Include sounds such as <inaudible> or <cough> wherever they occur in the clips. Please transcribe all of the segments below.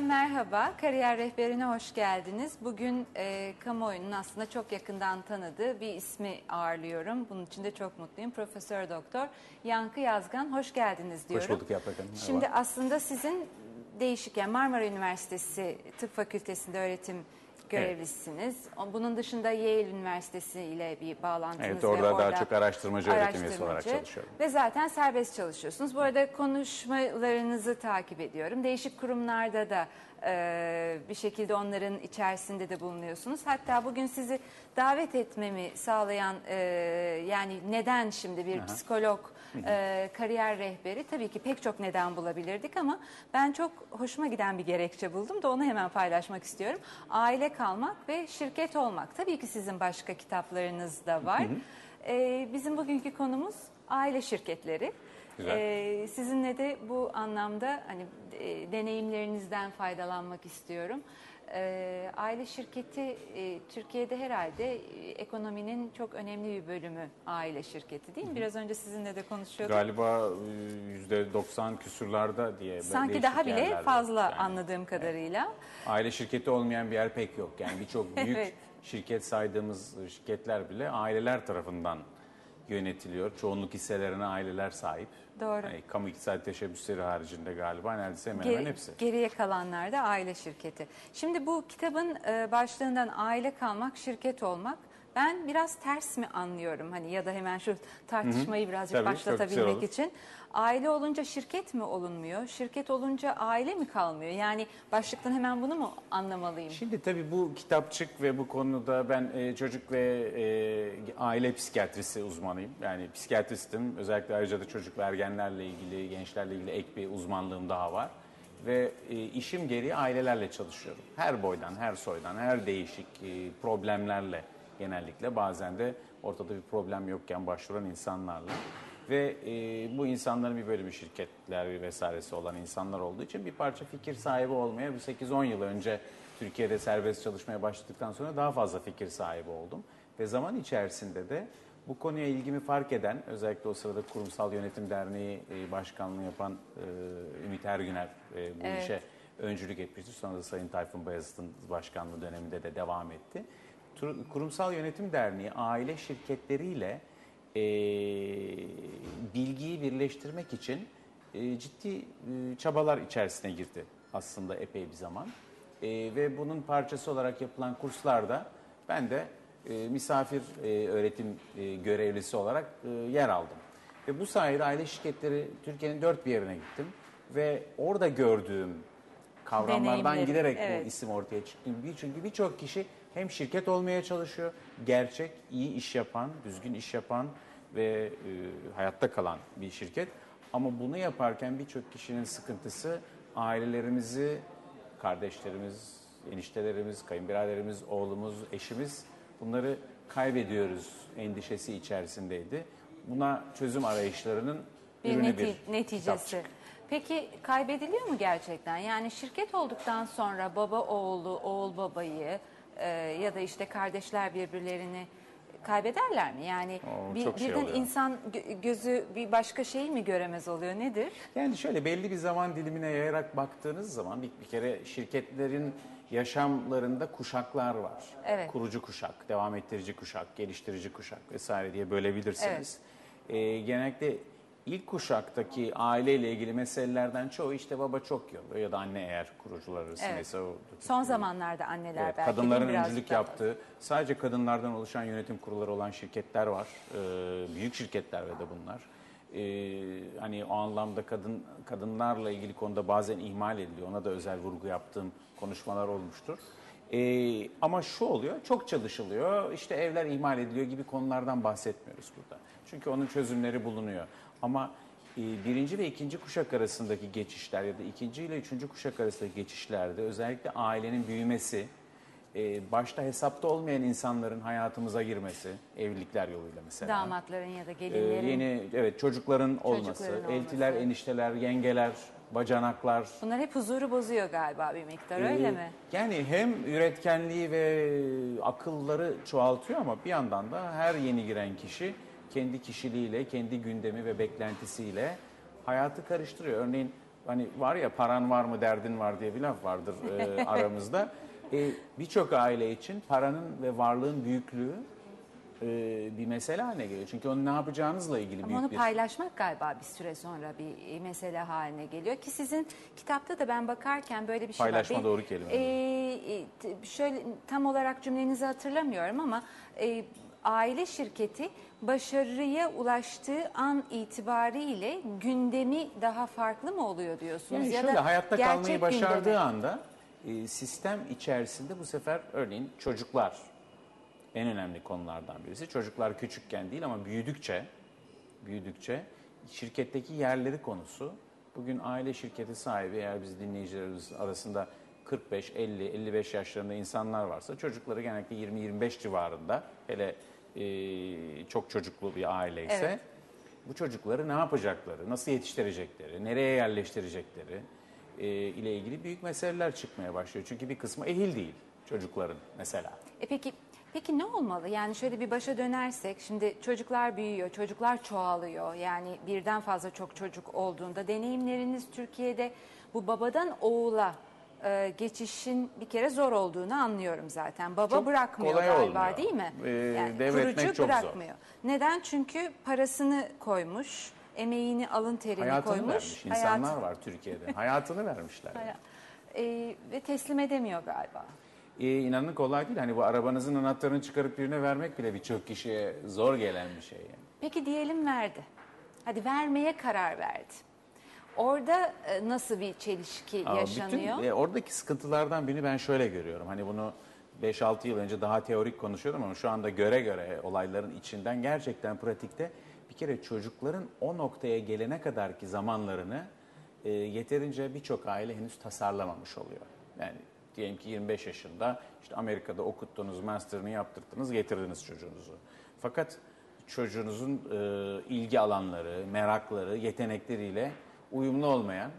Efendim merhaba, Kariyer Rehberine hoş geldiniz. Bugün e, kamuoyunun aslında çok yakından tanıdığı bir ismi ağırlıyorum. Bunun için de çok mutluyum. Profesör Doktor Yankı Yazgan, hoş geldiniz diyorum. Hoş bulduk Yaprak Hanım. Şimdi aslında sizin değişik, yani Marmara Üniversitesi Tıp Fakültesi'nde öğretim görevlisiniz. Bunun dışında Yale Üniversitesi ile bir bağlantınız Evet ve orada daha orada çok araştırmacı öğretim üyesi olarak çalışıyorum. Ve zaten serbest çalışıyorsunuz. Bu arada konuşmalarınızı takip ediyorum. Değişik kurumlarda da e, bir şekilde onların içerisinde de bulunuyorsunuz. Hatta bugün sizi davet etmemi sağlayan e, yani neden şimdi bir psikolog e, kariyer rehberi tabii ki pek çok neden bulabilirdik ama ben çok hoşuma giden bir gerekçe buldum da onu hemen paylaşmak istiyorum. Aile kalmak ve şirket olmak. Tabii ki sizin başka kitaplarınız da var. E, bizim bugünkü konumuz aile şirketleri. Güzel. Ee, sizinle de bu anlamda hani e, deneyimlerinizden faydalanmak istiyorum. Ee, aile şirketi e, Türkiye'de herhalde e, ekonominin çok önemli bir bölümü aile şirketi değil mi? Biraz önce sizinle de konuşuyorduk. Galiba e, yüzde 90 küsurlarda diye. Sanki daha bile yerlerde. fazla Yani anladığım kadarıyla. Aile şirketi olmayan bir yer pek yok. Yani birçok <laughs> büyük Evet. şirket saydığımız şirketler bile aileler tarafından yönetiliyor. Çoğunluk hisselerine aileler sahip. Doğru. Yani kamu iktisadi teşebbüsleri haricinde galiba neredeyse hemen Geri- hemen hepsi. Geriye kalanlar da aile şirketi. Şimdi bu kitabın e, başlığından aile kalmak, şirket olmak ben biraz ters mi anlıyorum hani ya da hemen şu tartışmayı birazcık Tabii, çok güzel başlatabilmek olur. için. Aile olunca şirket mi olunmuyor? Şirket olunca aile mi kalmıyor? Yani başlıktan hemen bunu mu anlamalıyım? Şimdi tabii bu kitapçık ve bu konuda ben e, çocuk ve e, aile psikiyatrisi uzmanıyım. Yani psikiyatristim. Özellikle ayrıca da çocuk ve ergenlerle ilgili, gençlerle ilgili ek bir uzmanlığım daha var. Ve e, işim gereği ailelerle çalışıyorum. Her boydan, her soydan, her değişik e, problemlerle genellikle. Bazen de ortada bir problem yokken başvuran insanlarla. Ve e, bu insanların bir bölümü şirketler vesairesi olan insanlar olduğu için bir parça fikir sahibi olmaya bu 8-10 yıl önce Türkiye'de serbest çalışmaya başladıktan sonra daha fazla fikir sahibi oldum. Ve zaman içerisinde de bu konuya ilgimi fark eden, özellikle o sırada Kurumsal Yönetim Derneği e, başkanlığı yapan e, Ümit Ergüner e, bu Evet. işe öncülük etmişti. Sonra da Sayın Tayfun Bayazıt'ın başkanlığı döneminde de devam etti. Kurumsal Yönetim Derneği aile şirketleriyle e, bilgiyi birleştirmek için e, ciddi e, çabalar içerisine girdi aslında epey bir zaman. E, ve bunun parçası olarak yapılan kurslarda ben de e, misafir e, öğretim e, görevlisi olarak e, yer aldım. Ve bu sayede aile şirketleri Türkiye'nin dört bir yerine gittim. Ve orada gördüğüm kavramlardan giderek evet. bu isim ortaya çıktı. Çünkü birçok kişi hem şirket olmaya çalışıyor, gerçek, iyi iş yapan, düzgün iş yapan ve e, hayatta kalan bir şirket. Ama bunu yaparken birçok kişinin sıkıntısı ailelerimizi, kardeşlerimiz, eniştelerimiz, kayınbiraderimiz, oğlumuz, eşimiz bunları kaybediyoruz endişesi içerisindeydi. Buna çözüm arayışlarının bir ürünü neti- bir neticesi. kitapçık. Peki kaybediliyor mu gerçekten? Yani şirket olduktan sonra baba oğlu, oğul babayı e, ya da işte kardeşler birbirlerini kaybederler mi? Yani Oo, bir, çok şey birden oluyor. insan gö- gözü bir başka şeyi mi göremez oluyor? Nedir? Yani şöyle belli bir zaman dilimine yayarak baktığınız zaman bir, bir kere şirketlerin yaşamlarında kuşaklar var. Evet. Kurucu kuşak, devam ettirici kuşak, geliştirici kuşak vesaire diye bölebilirsiniz. Ee, genellikle ilk kuşaktaki aileyle ilgili meselelerden çoğu işte baba çok yolu ya da anne eğer kurucular arasındaysa o Son zamanlarda anneler Evet, belki kadınların öncülük yaptığı, sadece kadınlardan oluşan yönetim kurulları olan şirketler var. Ee, büyük şirketler ve de bunlar. Ee, hani o anlamda kadın kadınlarla ilgili konuda bazen ihmal ediliyor. Ona da özel vurgu yaptığım konuşmalar olmuştur. Ee, ama şu oluyor, çok çalışılıyor, işte evler ihmal ediliyor gibi konulardan bahsetmiyoruz burada. Çünkü onun çözümleri bulunuyor. Ama e, birinci ve ikinci kuşak arasındaki geçişler ya da ikinci ile üçüncü kuşak arasındaki geçişlerde özellikle ailenin büyümesi, e, başta hesapta olmayan insanların hayatımıza girmesi, evlilikler yoluyla mesela. Damatların ya da E, gelinlerin. yeni evet çocukların olması, Çocukların eltiler, olması. enişteler, yengeler, bacanaklar. Bunlar hep huzuru bozuyor galiba bir miktar öyle Ee, mi? Yani hem üretkenliği ve akılları çoğaltıyor ama bir yandan da her yeni giren kişi kendi kişiliğiyle, kendi gündemi ve beklentisiyle hayatı karıştırıyor. Örneğin hani var ya paran var mı derdin var diye bir laf vardır e, <laughs> aramızda. E, Birçok aile için paranın ve varlığın büyüklüğü e, bir mesele haline geliyor. Çünkü onu ne yapacağınızla ilgili Ama büyük onu bir... paylaşmak galiba bir süre sonra bir mesele haline geliyor ki sizin kitapta da ben bakarken böyle bir şey Paylaşma var. doğru kelime. E, t- şöyle tam olarak cümlenizi hatırlamıyorum ama e, aile şirketi başarıya ulaştığı an itibariyle gündemi daha farklı mı oluyor diyorsunuz? Yani ya şöyle da hayatta kalmayı başardığı gündemi. anda e, sistem içerisinde bu sefer örneğin çocuklar en önemli konulardan birisi. Çocuklar küçükken değil ama büyüdükçe büyüdükçe şirketteki yerleri konusu. Bugün aile şirketi sahibi eğer biz dinleyicilerimiz arasında 45, 50, 55 yaşlarında insanlar varsa çocukları genellikle 20-25 civarında hele e, çok çocuklu bir aile ise Evet. bu çocukları ne yapacakları, nasıl yetiştirecekleri, nereye yerleştirecekleri e, ile ilgili büyük meseleler çıkmaya başlıyor. Çünkü bir kısmı ehil değil çocukların mesela. E peki peki ne olmalı? Yani şöyle bir başa dönersek şimdi çocuklar büyüyor, çocuklar çoğalıyor. Yani birden fazla çok çocuk olduğunda deneyimleriniz Türkiye'de bu babadan oğula e, geçişin bir kere zor olduğunu anlıyorum zaten. Baba Çok bırakmıyor kolay galiba olmuyor. değil mi? Ee, devretmek kurucu çok zor. bırakmıyor. Neden? Çünkü parasını koymuş, emeğini, alın terini Hayatını koymuş. vermiş insanlar var Türkiye'de. Hayatını vermişler. Haya- E, ve teslim edemiyor galiba. Ee, inanın kolay değil. Hani bu arabanızın anahtarını çıkarıp birine vermek bile birçok kişiye zor gelen bir şey. Yani. Peki diyelim verdi. Hadi vermeye karar verdi. Orada e, nasıl bir çelişki Ama yaşanıyor? Bütün, e, oradaki sıkıntılardan birini ben şöyle görüyorum. Hani bunu 5-6 yıl önce daha teorik konuşuyordum ama şu anda göre göre olayların içinden gerçekten pratikte bir kere çocukların o noktaya gelene kadar ki zamanlarını e, yeterince birçok aile henüz tasarlamamış oluyor. Yani diyelim ki 25 yaşında işte Amerika'da okuttunuz, master'ını yaptırdınız, getirdiniz çocuğunuzu. Fakat çocuğunuzun e, ilgi alanları, merakları, yetenekleriyle uyumlu olmayan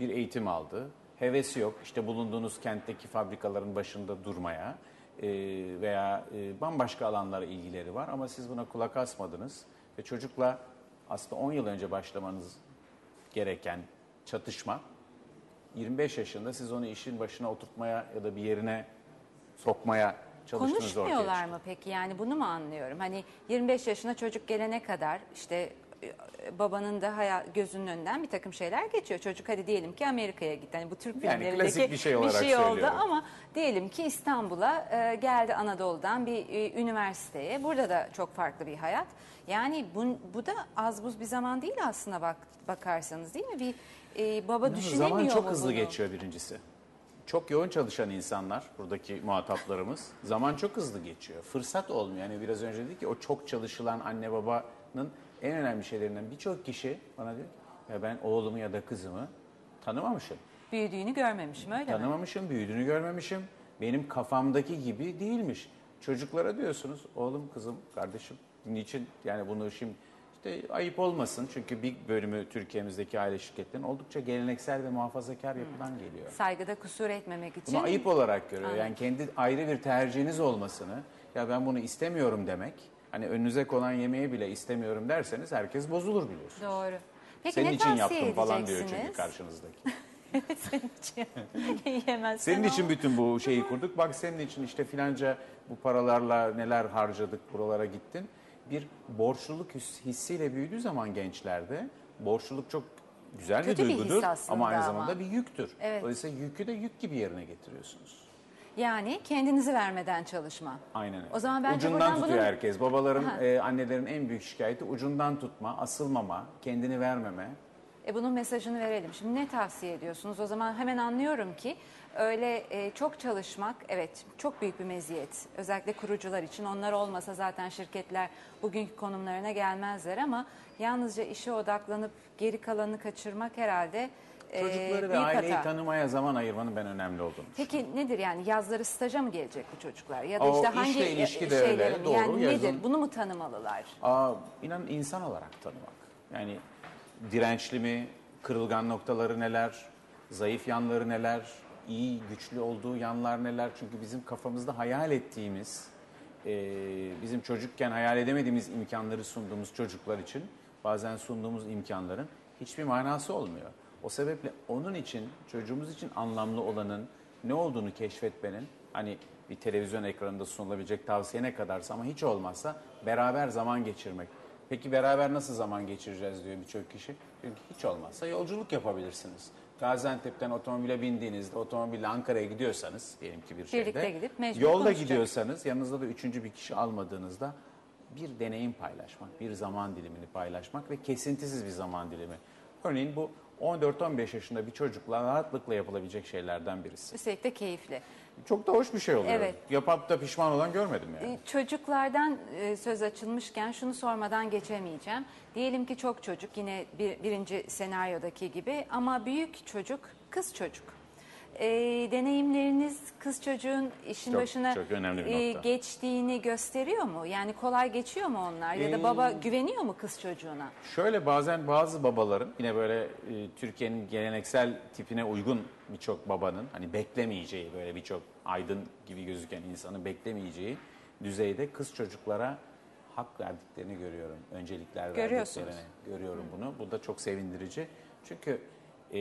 bir eğitim aldı. Hevesi yok. İşte bulunduğunuz kentteki fabrikaların başında durmaya e, veya e, bambaşka alanlara ilgileri var ama siz buna kulak asmadınız ve çocukla aslında 10 yıl önce başlamanız gereken çatışma 25 yaşında siz onu işin başına oturtmaya ya da bir yerine sokmaya çalıştığınız ortaya Konuşmuyorlar mı peki? Yani bunu mu anlıyorum? Hani 25 yaşına çocuk gelene kadar işte babanın da hayal, gözünün önünden bir takım şeyler geçiyor. Çocuk hadi diyelim ki Amerika'ya gitti. Hani bu Türk Yani filmlerindeki klasik bir şey olarak oldu söylüyorum. ama diyelim ki İstanbul'a e, geldi Anadolu'dan bir e, üniversiteye. Burada da çok farklı bir hayat. Yani bu, bu da az buz bir zaman değil aslında bak bakarsanız değil mi? Bir e, baba düşünemiyor Zaman çok mu hızlı bunu? geçiyor birincisi. Çok yoğun çalışan insanlar, buradaki muhataplarımız, zaman çok hızlı geçiyor. Fırsat olmuyor. Yani biraz önce dedik ki o çok çalışılan anne babanın en önemli şeylerinden birçok kişi bana diyor ki, ya ben oğlumu ya da kızımı tanımamışım. Büyüdüğünü görmemişim öyle mi? Tanımamışım, büyüdüğünü görmemişim. Benim kafamdaki gibi değilmiş. Çocuklara diyorsunuz, oğlum, kızım, kardeşim, niçin yani bunu şimdi işte ayıp olmasın. Çünkü bir bölümü Türkiye'mizdeki aile şirketlerinin oldukça geleneksel ve muhafazakar yapıdan geliyor. Saygıda kusur etmemek için. Bunu ayıp olarak görüyor. Yani kendi ayrı bir tercihiniz olmasını, ya ben bunu istemiyorum demek. Hani önünüze konan yemeği bile istemiyorum derseniz herkes bozulur biliyorsun. Doğru. Peki Senin ne için tavsiye yaptım falan diyor edeceksiniz? çünkü karşınızdaki. <laughs> senin için. <laughs> Yemezsen Senin için bütün bu şeyi kurduk. Bak senin için işte filanca bu paralarla neler harcadık, buralara gittin. Bir borçluluk his- hissiyle büyüdüğü zaman gençlerde borçluluk çok güzel Kötü bir bir his duygudur aslında ama aynı ama. zamanda bir yüktür. Evet. Dolayısıyla yükü de yük gibi yerine getiriyorsunuz. Yani kendinizi vermeden çalışma. Aynen öyle. O zaman bence ucundan buradan tutuyor bunun- herkes. Babaların, Aha. e, annelerin en büyük şikayeti ucundan tutma, asılmama, kendini vermeme. E bunun mesajını verelim. Şimdi ne tavsiye ediyorsunuz? O zaman hemen anlıyorum ki öyle e, çok çalışmak evet çok büyük bir meziyet. Özellikle kurucular için. Onlar olmasa zaten şirketler bugünkü konumlarına gelmezler ama yalnızca işe odaklanıp geri kalanını kaçırmak herhalde Çocukları ve büyük aileyi hata. tanımaya zaman ayırmanın ben önemli olduğunu Peki nedir yani yazları staja mı gelecek bu çocuklar ya da O işte işle hangi ilişki de öyle, şeyleri mi? doğru, yani yazın- nedir bunu mu tanımalılar? Aa, inanın insan olarak tanımak. Yani dirençli mi, kırılgan noktaları neler, zayıf yanları neler, iyi, güçlü olduğu yanlar neler. Çünkü bizim kafamızda hayal ettiğimiz, e, bizim çocukken hayal edemediğimiz imkanları sunduğumuz çocuklar için bazen sunduğumuz imkanların hiçbir manası olmuyor. O sebeple onun için çocuğumuz için anlamlı olanın ne olduğunu keşfetmenin hani bir televizyon ekranında sunulabilecek tavsiye ne kadarsa ama hiç olmazsa beraber zaman geçirmek. Peki beraber nasıl zaman geçireceğiz diyor birçok kişi. Çünkü hiç olmazsa yolculuk yapabilirsiniz. Gaziantep'ten otomobile bindiğinizde otomobille Ankara'ya gidiyorsanız diyelim ki bir şeyde. Birlikte gidip mecbur Yolda konuşacak. gidiyorsanız yanınızda da üçüncü bir kişi almadığınızda bir deneyim paylaşmak, bir zaman dilimini paylaşmak ve kesintisiz bir zaman dilimi. Örneğin bu 14-15 yaşında bir çocukla rahatlıkla yapılabilecek şeylerden birisi. Üstelik de keyifli. Çok da hoş bir şey oluyor. Evet. Yapıp da pişman olan görmedim yani. E, Çocuklardan e, söz açılmışken şunu sormadan geçemeyeceğim. Diyelim ki çok çocuk yine bir, birinci senaryodaki gibi ama büyük çocuk kız çocuk. E, deneyimleriniz kız çocuğun işin Çok- başına çok önemli bir e, nokta. geçtiğini gösteriyor mu? Yani kolay geçiyor mu onlar? Ya da Ee, baba güveniyor mu kız çocuğuna? Şöyle bazen bazı babaların yine böyle e, Türkiye'nin geleneksel tipine uygun birçok babanın hani beklemeyeceği böyle birçok aydın gibi gözüken insanın beklemeyeceği düzeyde kız çocuklara hak verdiklerini görüyorum. Öncelikler Görüyorsunuz. verdiklerini görüyorum bunu. Bu da çok sevindirici. Çünkü e,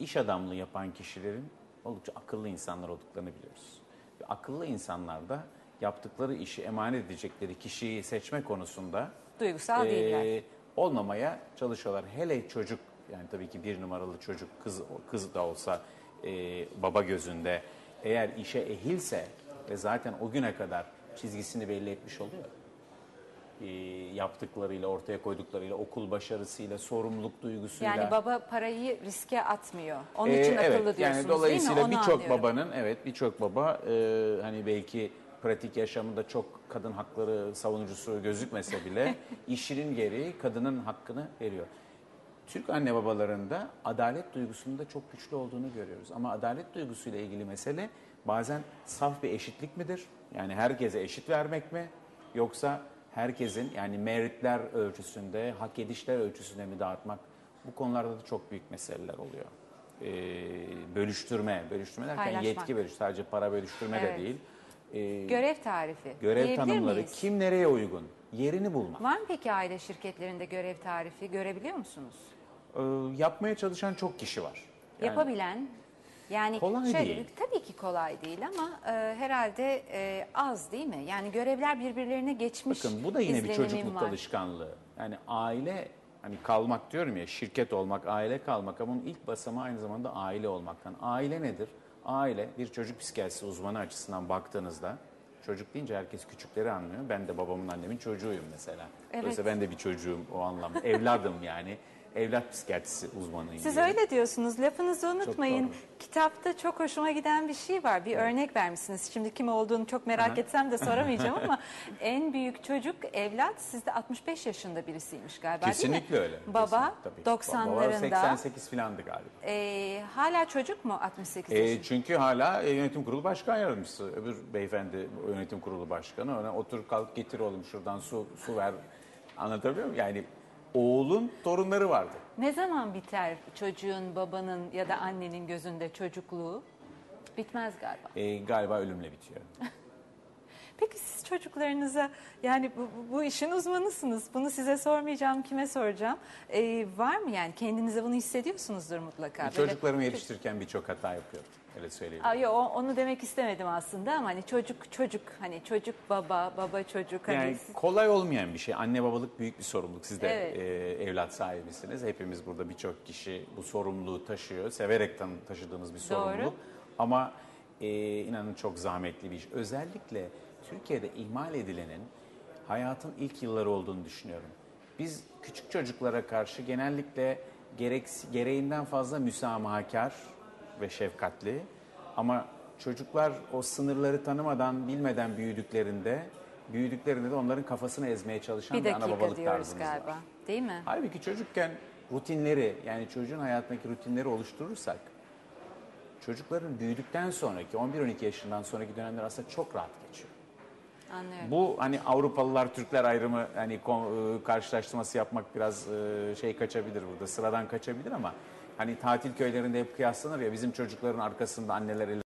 iş adamlığı yapan kişilerin oldukça akıllı insanlar olduklarını biliyoruz. Ve akıllı insanlar da yaptıkları işi emanet edecekleri kişiyi seçme konusunda Duygusal değiller. ee, olmamaya çalışıyorlar. Hele çocuk yani tabii ki bir numaralı çocuk kız kız da olsa e, baba gözünde eğer işe ehilse ve zaten o güne kadar çizgisini belli etmiş oluyor. Ee, yaptıklarıyla, ortaya koyduklarıyla, okul başarısıyla, sorumluluk duygusuyla. Yani baba parayı riske atmıyor. Onun Ee, için akıllı evet, diyorsunuz yani dolayısıyla birçok babanın evet birçok baba e, hani belki pratik yaşamında çok kadın hakları savunucusu gözükmese bile <laughs> işinin gereği kadının hakkını veriyor. Türk anne babalarında adalet duygusunun da çok güçlü olduğunu görüyoruz. Ama adalet duygusuyla ilgili mesele bazen saf bir eşitlik midir? Yani herkese eşit vermek mi? Yoksa herkesin yani meritler ölçüsünde, hak edişler ölçüsünde mi dağıtmak? Bu konularda da çok büyük meseleler oluyor. Ee, bölüştürme, bölüştürme derken Paylaşmak. yetki bölüş, sadece para bölüştürme Evet. de değil. Ee, Görev tarifi. görev tanımları, miyiz? kim nereye uygun, yerini bulmak. Var mı peki aile şirketlerinde görev tarifi görebiliyor musunuz? Ee, yapmaya çalışan çok kişi var. Yani- Yapabilen yani Kolay şöyle, değil. tabii ki kolay değil ama e, herhalde e, az değil mi? Yani görevler birbirlerine geçmiş. Bakın bu da yine bir çocukluk var. alışkanlığı. Yani aile hani kalmak diyorum ya şirket olmak, aile kalmak ama bunun ilk basamağı aynı zamanda aile olmaktan. Aile nedir? Aile bir çocuk psikiyatrisi uzmanı açısından baktığınızda çocuk deyince herkes küçükleri anlıyor. Ben de babamın annemin çocuğuyum mesela. Evet. Dolayısıyla ben de bir çocuğum o anlamda. Evladım yani. Evlat psikiyatrisi uzmanıyım. Siz diyelim. öyle diyorsunuz. Lafınızı unutmayın. doğru. Kitapta çok hoşuma giden bir şey var. Bir örnek vermişsiniz. Şimdi kim olduğunu çok merak etsem de soramayacağım ama <laughs> en büyük çocuk evlat sizde 65 yaşında birisiymiş galiba değil mi? Kesinlikle öyle. Baba Kesinlikle, tabii. 90'larında. Baba 88 filandı galiba. Ee, hala çocuk mu 68 E, yaşında? çünkü hala e, yönetim kurulu başkan yardımcısı. Öbür beyefendi yönetim kurulu başkanı. Ona otur kalk getir oğlum şuradan su su ver. Anlatabiliyor muyum? Yani oğlun torunları vardı. Ne zaman biter çocuğun, babanın ya da annenin gözünde çocukluğu? Bitmez galiba. E, galiba ölümle bitiyor. <laughs> Peki siz çocuklarınıza yani bu, bu- bu işin uzmanısınız. Bunu size sormayacağım, kime soracağım. Ee, var mı yani kendinize bunu hissediyorsunuzdur mutlaka. Böyle- Çocuklarımı yetiştirirken birçok hata yapıyorum. Öyle söyleyeyim. Aa, yo, onu demek istemedim aslında ama hani çocuk çocuk hani çocuk baba baba çocuk hani Yani kolay olmayan bir şey. Anne babalık büyük bir sorumluluk. Siz de Evet. e, evlat sahibisiniz. Hepimiz burada birçok kişi bu sorumluluğu taşıyor. Severek tan- taşıdığımız bir sorumluluk. Ama e, inanın çok zahmetli bir iş. Özellikle Türkiye'de ihmal edilenin hayatın ilk yılları olduğunu düşünüyorum. Biz küçük çocuklara karşı genellikle gerek, gereğinden fazla müsamahakar ve şefkatli ama çocuklar o sınırları tanımadan, bilmeden büyüdüklerinde, büyüdüklerinde de onların kafasını ezmeye çalışan bir bir, ana babalık diyoruz galiba. var. Değil mi? Halbuki çocukken rutinleri yani çocuğun hayatındaki rutinleri oluşturursak çocukların büyüdükten sonraki 11-12 yaşından sonraki dönemler aslında çok rahat geçiyor. Anlıyorum. Bu hani Avrupalılar Türkler ayrımı hani e, karşılaştırması yapmak biraz e, şey kaçabilir burada sıradan kaçabilir ama hani tatil köylerinde hep kıyaslanır ya bizim çocukların arkasında anneler el